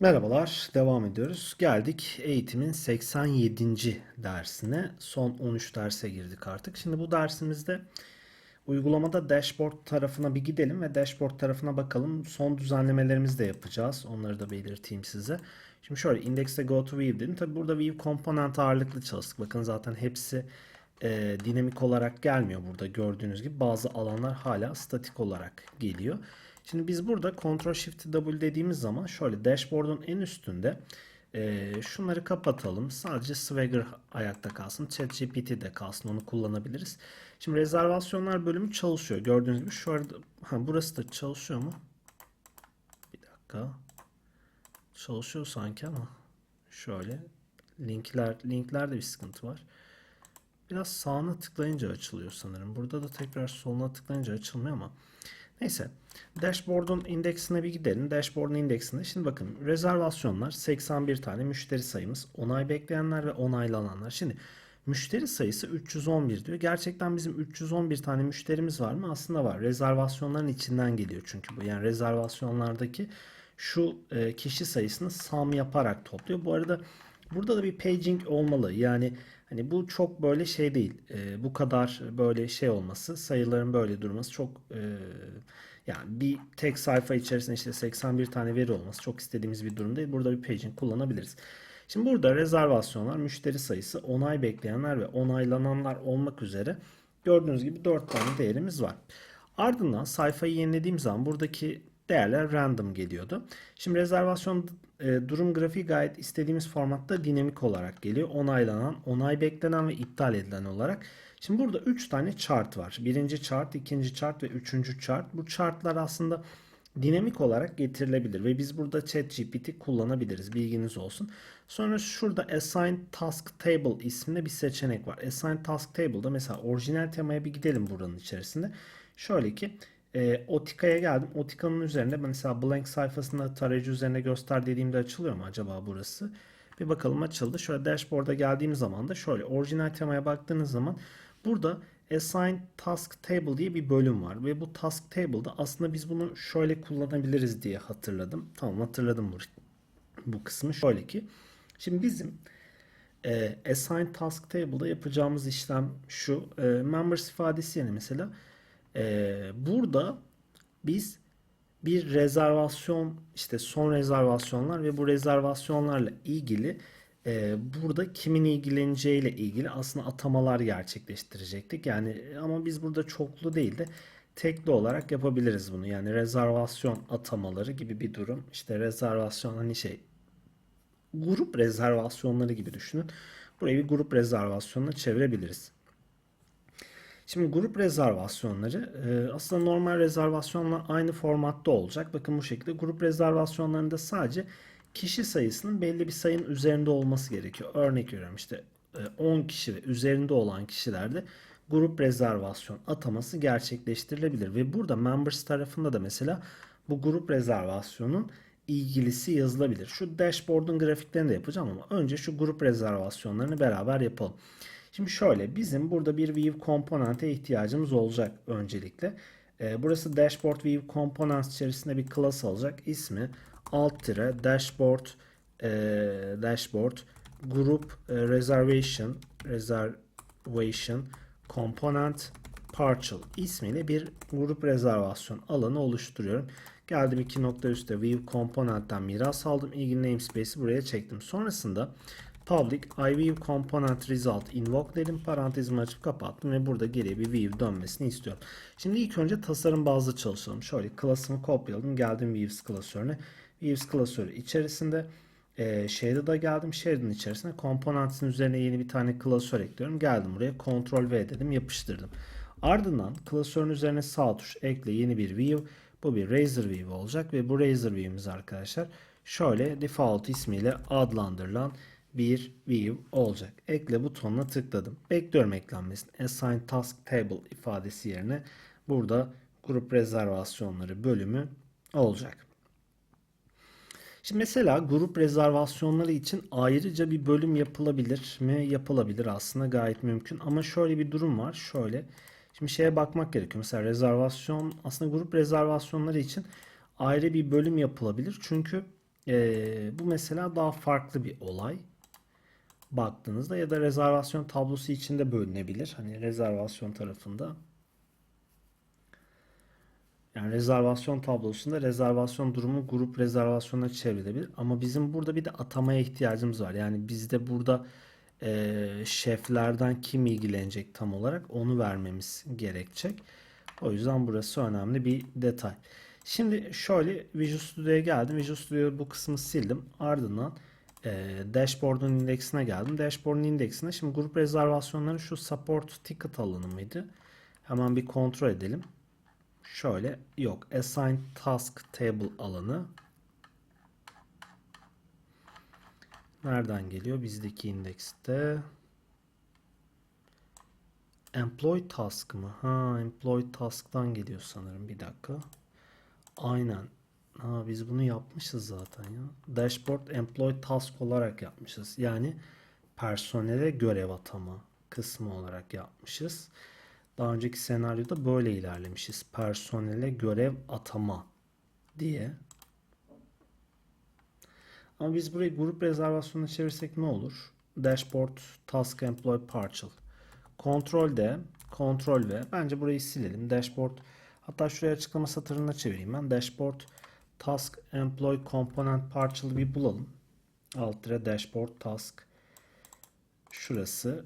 Merhabalar, devam ediyoruz. Geldik eğitimin 87. dersine. Son 13 derse girdik artık. Şimdi bu dersimizde uygulamada dashboard tarafına bir gidelim ve dashboard tarafına bakalım. Son düzenlemelerimizi de yapacağız. Onları da belirteyim size. Şimdi şöyle index'te go to view dedim. Tabi burada view komponent ağırlıklı çalıştık. Bakın zaten hepsi e, dinamik olarak gelmiyor burada gördüğünüz gibi. Bazı alanlar hala statik olarak geliyor. Şimdi biz burada Ctrl Shift W dediğimiz zaman şöyle dashboard'un en üstünde e, şunları kapatalım. Sadece Swagger ayakta kalsın. ChatGPT de kalsın. Onu kullanabiliriz. Şimdi rezervasyonlar bölümü çalışıyor. Gördüğünüz gibi şu arada ha, burası da çalışıyor mu? Bir dakika. Çalışıyor sanki ama şöyle linkler linklerde bir sıkıntı var. Biraz sağına tıklayınca açılıyor sanırım. Burada da tekrar soluna tıklayınca açılmıyor ama Neyse. Dashboard'un indeksine bir gidelim. Dashboard'un indeksinde şimdi bakın rezervasyonlar 81 tane müşteri sayımız. Onay bekleyenler ve onaylananlar. Şimdi müşteri sayısı 311 diyor. Gerçekten bizim 311 tane müşterimiz var mı? Aslında var. Rezervasyonların içinden geliyor çünkü bu. Yani rezervasyonlardaki şu e, kişi sayısını sum yaparak topluyor. Bu arada burada da bir paging olmalı. Yani Hani bu çok böyle şey değil. E, bu kadar böyle şey olması, sayıların böyle durması çok e, yani bir tek sayfa içerisinde işte 81 tane veri olması çok istediğimiz bir durum değil. Burada bir paging kullanabiliriz. Şimdi burada rezervasyonlar, müşteri sayısı, onay bekleyenler ve onaylananlar olmak üzere gördüğünüz gibi 4 tane değerimiz var. Ardından sayfayı yenilediğim zaman buradaki değerler random geliyordu. Şimdi rezervasyon e, durum grafiği gayet istediğimiz formatta dinamik olarak geliyor. Onaylanan, onay beklenen ve iptal edilen olarak. Şimdi burada 3 tane chart var. Birinci chart, ikinci chart ve üçüncü chart. Bu chartlar aslında dinamik olarak getirilebilir ve biz burada ChatGPT kullanabiliriz. Bilginiz olsun. Sonra şurada Assign Task Table isminde bir seçenek var. Assign Task Table'da mesela orijinal temaya bir gidelim buranın içerisinde. Şöyle ki e, Otika'ya geldim. Otika'nın üzerinde mesela blank sayfasında tarayıcı üzerine göster dediğimde açılıyor mu acaba burası? Bir bakalım açıldı. Şöyle dashboard'a geldiğim zaman da şöyle orijinal temaya baktığınız zaman burada Assign Task Table diye bir bölüm var. Ve bu Task Table'da aslında biz bunu şöyle kullanabiliriz diye hatırladım. Tamam hatırladım bu, bu kısmı. Şöyle ki şimdi bizim e, Assign Task Table'da yapacağımız işlem şu. E, members ifadesi yerine mesela ee, burada biz bir rezervasyon işte son rezervasyonlar ve bu rezervasyonlarla ilgili e, burada kimin ilgileneceğiyle ilgili aslında atamalar gerçekleştirecektik. Yani ama biz burada çoklu değil de tekli olarak yapabiliriz bunu. Yani rezervasyon atamaları gibi bir durum. İşte rezervasyon hani şey grup rezervasyonları gibi düşünün. Burayı bir grup rezervasyonuna çevirebiliriz. Şimdi grup rezervasyonları e, aslında normal rezervasyonla aynı formatta olacak. Bakın bu şekilde grup rezervasyonlarında sadece kişi sayısının belli bir sayının üzerinde olması gerekiyor. Örnek veriyorum işte 10 e, kişi ve üzerinde olan kişilerde grup rezervasyon ataması gerçekleştirilebilir. Ve burada members tarafında da mesela bu grup rezervasyonun ilgilisi yazılabilir. Şu dashboard'un grafiklerini de yapacağım ama önce şu grup rezervasyonlarını beraber yapalım. Şimdi şöyle bizim burada bir view komponente ihtiyacımız olacak öncelikle. E, burası dashboard view components içerisinde bir class alacak. İsmi alt dashboard e, dashboard group e, reservation reservation component partial ismiyle bir grup rezervasyon alanı oluşturuyorum. Geldim iki nokta üstte view component'ten miras aldım. İlgili namespace'i buraya çektim. Sonrasında public iview component result invoke dedim. Parantezimi açıp kapattım ve burada geriye bir view dönmesini istiyorum. Şimdi ilk önce tasarım bazlı çalışalım. Şöyle class'ımı kopyaladım. Geldim views klasörüne. Views klasörü içerisinde e, shader'da geldim. Shader'ın içerisine components'in üzerine yeni bir tane klasör ekliyorum. Geldim buraya Ctrl V dedim. Yapıştırdım. Ardından klasörün üzerine sağ tuş ekle yeni bir view. Bu bir Razor View olacak ve bu Razor View'imiz arkadaşlar şöyle default ismiyle adlandırılan bir view olacak. Ekle butonuna tıkladım. Bekliyorum eklenmesini. Assign Task Table ifadesi yerine burada grup rezervasyonları bölümü olacak. Şimdi mesela grup rezervasyonları için ayrıca bir bölüm yapılabilir mi? Yapılabilir aslında gayet mümkün. Ama şöyle bir durum var. Şöyle. Şimdi şeye bakmak gerekiyor. Mesela rezervasyon aslında grup rezervasyonları için ayrı bir bölüm yapılabilir. Çünkü Ee, bu mesela daha farklı bir olay baktığınızda ya da rezervasyon tablosu içinde bölünebilir. Hani rezervasyon tarafında. Yani rezervasyon tablosunda rezervasyon durumu grup rezervasyonuna çevrilebilir. Ama bizim burada bir de atamaya ihtiyacımız var. Yani bizde burada e, şeflerden kim ilgilenecek tam olarak onu vermemiz gerekecek. O yüzden burası önemli bir detay. Şimdi şöyle Visual Studio'ya geldim. Visual Studio bu kısmı sildim. Ardından e, Dashboard'un indeksine geldim. Dashboard'un indeksine şimdi grup rezervasyonları şu support ticket alanı mıydı? Hemen bir kontrol edelim. Şöyle yok. Assign task table alanı. Nereden geliyor? Bizdeki indekste. Employee task mı? Ha, employee task'tan geliyor sanırım. Bir dakika. Aynen. Ha, biz bunu yapmışız zaten ya. Dashboard employee task olarak yapmışız. Yani personele görev atama kısmı olarak yapmışız. Daha önceki senaryoda böyle ilerlemişiz. Personele görev atama diye. Ama biz burayı grup rezervasyonuna çevirsek ne olur? Dashboard Task Employee Partial. Kontrol D, Kontrol V. Bence burayı silelim. Dashboard hatta şuraya açıklama satırına çevireyim ben. Dashboard Task Employee Component Partial'ı bir bulalım. Alt lira Dashboard Task. Şurası.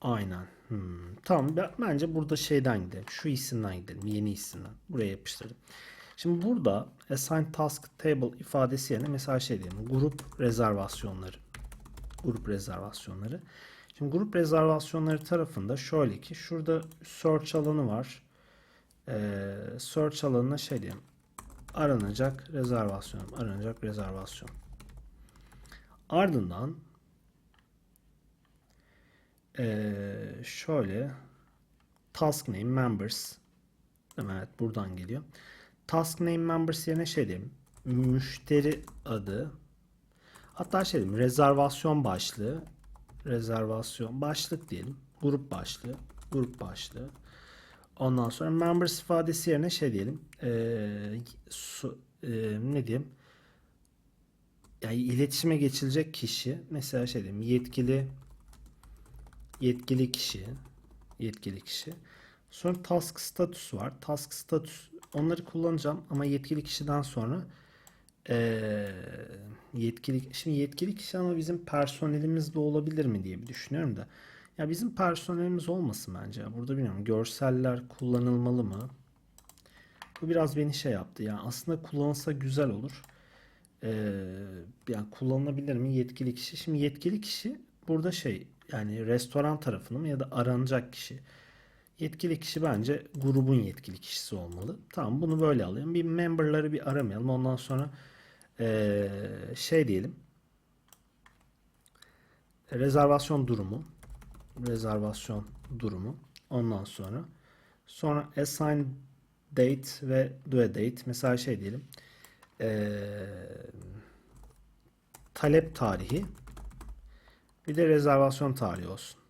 Aynen. Hmm. Tamam ben- bence burada şeyden gidelim. Şu isimden gidelim. Yeni isimden. Buraya yapıştırdım. Şimdi burada assign task table ifadesi yerine mesela şey diyelim. Grup rezervasyonları. Grup rezervasyonları. Şimdi grup rezervasyonları tarafında şöyle ki şurada search alanı var. Ee, search alanına şey diyelim. Aranacak rezervasyon. Aranacak rezervasyon. Ardından ee, şöyle task name members? Evet buradan geliyor. Task name members yerine şey diyeyim. Müşteri adı. Hatta şey diyeyim. Rezervasyon başlığı. Rezervasyon başlık diyelim. Grup başlığı. Grup başlığı. Ondan sonra members ifadesi yerine şey diyelim. Ee, su- ee, ne diyeyim? Yani iletişime geçilecek kişi. Mesela şey diyeyim. Yetkili yetkili kişi. Yetkili kişi. Sonra task status var. Task status onları kullanacağım ama yetkili kişiden sonra eee, yetkili şimdi yetkili kişi ama bizim personelimiz de olabilir mi diye bir düşünüyorum da. Ya bizim personelimiz olmasın bence. Burada bilmiyorum. Görseller kullanılmalı mı? Bu biraz beni şey yaptı. Yani aslında kullanılsa güzel olur. Ee, yani kullanılabilir mi yetkili kişi? Şimdi yetkili kişi burada şey yani restoran tarafının mı ya da aranacak kişi. Yetkili kişi bence grubun yetkili kişisi olmalı. Tamam bunu böyle alayım. Bir memberları bir aramayalım. Ondan sonra eee, şey diyelim. Rezervasyon durumu. Rezervasyon durumu. Ondan sonra sonra assign date ve due date. Mesela şey diyelim. Eee, talep tarihi. Bir de rezervasyon tarihi olsun.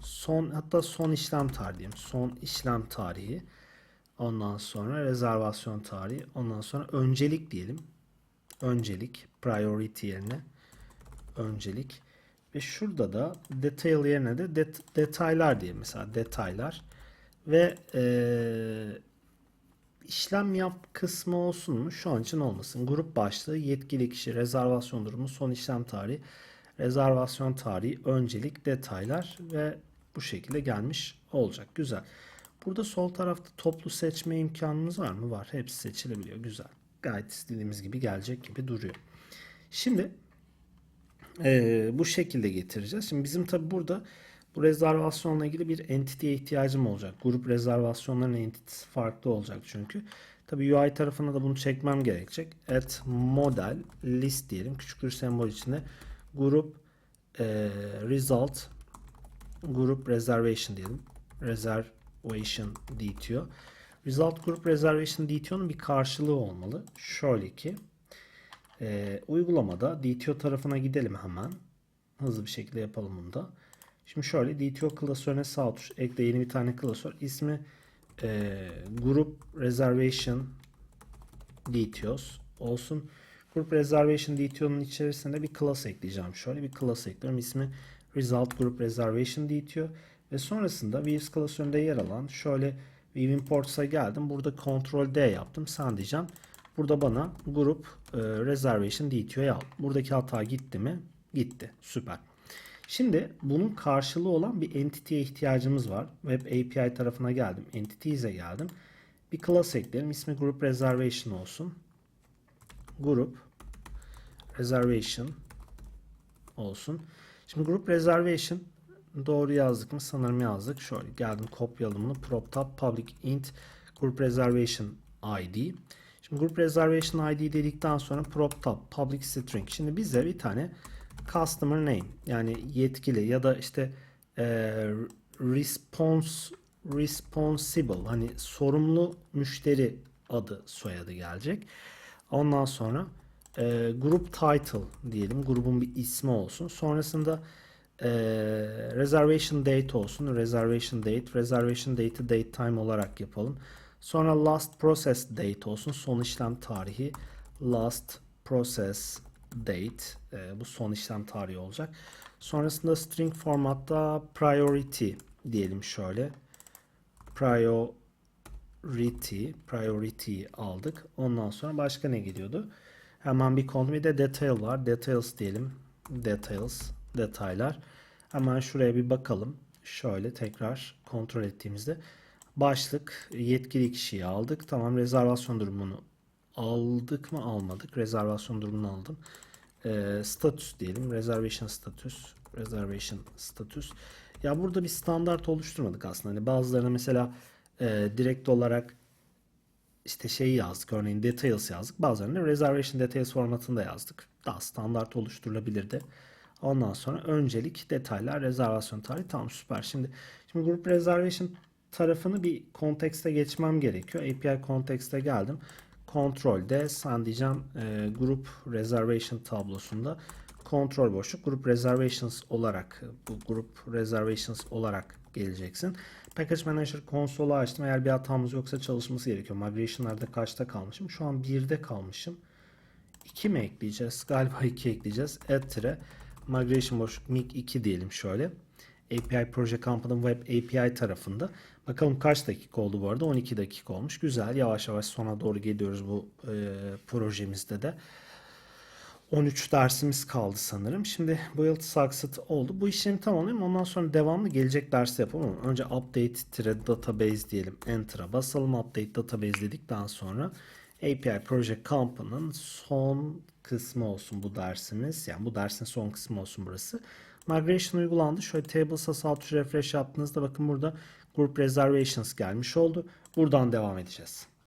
Son hatta son işlem tarihi. Son işlem tarihi. Ondan sonra rezervasyon tarihi. Ondan sonra öncelik diyelim. Öncelik. Priority yerine öncelik. Ve şurada da detail yerine de det- detaylar diye mesela detaylar. Ve eee, işlem yap kısmı olsun mu? Şu an için olmasın. Grup başlığı, yetkili kişi, rezervasyon durumu, son işlem tarihi, rezervasyon tarihi, öncelik, detaylar ve bu şekilde gelmiş olacak. Güzel. Burada sol tarafta toplu seçme imkanımız var mı? Var. Hepsi seçilebiliyor. Güzel. Gayet istediğimiz gibi gelecek gibi duruyor. Şimdi ee, bu şekilde getireceğiz. Şimdi bizim tabi burada bu rezervasyonla ilgili bir entity'ye ihtiyacım olacak. Grup rezervasyonların entity'si farklı olacak çünkü. Tabi UI tarafına da bunu çekmem gerekecek. At model list diyelim. Küçük bir sembol içinde grup e, result grup reservation diyelim. Reservation DTO. Result group reservation DTO'nun bir karşılığı olmalı. Şöyle ki ee, uygulamada DTO tarafına gidelim hemen. Hızlı bir şekilde yapalım bunu da. Şimdi şöyle DTO klasörüne sağ tuş ekle yeni bir tane klasör. İsmi e, Group Reservation details olsun. Group Reservation DTO'nun içerisinde bir class ekleyeceğim. Şöyle bir class ekliyorum. İsmi Result Group Reservation DTO. Ve sonrasında Views class önünde yer alan şöyle View Imports'a geldim. Burada Ctrl D yaptım. Sen diyeceğim. Burada bana Group e, Reservation DTO'yu al. Buradaki hata gitti mi? Gitti. Süper. Şimdi bunun karşılığı olan bir entity'ye ihtiyacımız var. Web API tarafına geldim. Entities'e geldim. Bir class eklerim. İsmi Group Reservation olsun. Group Reservation olsun. Şimdi Group Reservation doğru yazdık mı? Sanırım yazdık. Şöyle geldim kopyaladım bunu. Prop tab public int Group Reservation ID. Şimdi Group Reservation ID dedikten sonra prop tab public string. Şimdi bize bir tane customer name yani yetkili ya da işte e, response responsible hani sorumlu müşteri adı soyadı gelecek. Ondan sonra e, group title diyelim. Grubun bir ismi olsun. Sonrasında e, reservation date olsun. Reservation date. Reservation date'i date time olarak yapalım. Sonra last process date olsun. Son işlem tarihi. Last process date. E, bu son işlem tarihi olacak. Sonrasında string formatta priority diyelim şöyle. Priority, priority aldık. Ondan sonra başka ne geliyordu? Hemen bir konu bir de detail var. Details diyelim. Details, detaylar. Hemen şuraya bir bakalım. Şöyle tekrar kontrol ettiğimizde başlık yetkili kişiyi aldık. Tamam rezervasyon durumunu aldık mı almadık. Rezervasyon durumunu aldım. Ee, status diyelim. Reservation status. Reservation status. Ya burada bir standart oluşturmadık aslında. Hani bazılarına mesela e, direkt olarak işte şeyi yazdık. Örneğin details yazdık. Bazılarını reservation details formatında yazdık. Daha standart oluşturulabilirdi. Ondan sonra öncelik detaylar rezervasyon tarihi tamam süper. Şimdi şimdi grup reservation tarafını bir kontekste geçmem gerekiyor. API kontekste geldim. Kontrol D sen diyeceğim e, grup reservation tablosunda kontrol boşluk grup reservations olarak bu grup reservations olarak geleceksin. Package Manager konsolu açtım. Eğer bir hatamız yoksa çalışması gerekiyor. Migration'larda kaçta kalmışım? Şu an 1'de kalmışım. 2 mi ekleyeceğiz? Galiba 2 ekleyeceğiz. Add migration boşluk mig 2 diyelim şöyle. API Proje Kampı'nın web API tarafında. Bakalım kaç dakika oldu bu arada? 12 dakika olmuş. Güzel. Yavaş yavaş sona doğru geliyoruz bu e, projemizde de. 13 dersimiz kaldı sanırım. Şimdi build succeed oldu. Bu işlemi tamamlayayım. Ondan sonra devamlı gelecek dersi yapalım. Önce update database diyelim. Enter'a basalım. Update database dedikten sonra API Project Camp'ının son kısmı olsun bu dersimiz. Yani bu dersin son kısmı olsun burası. Migration uygulandı. Şöyle tables'a sağ tuş refresh yaptığınızda bakın burada group reservations gelmiş oldu. Buradan devam edeceğiz.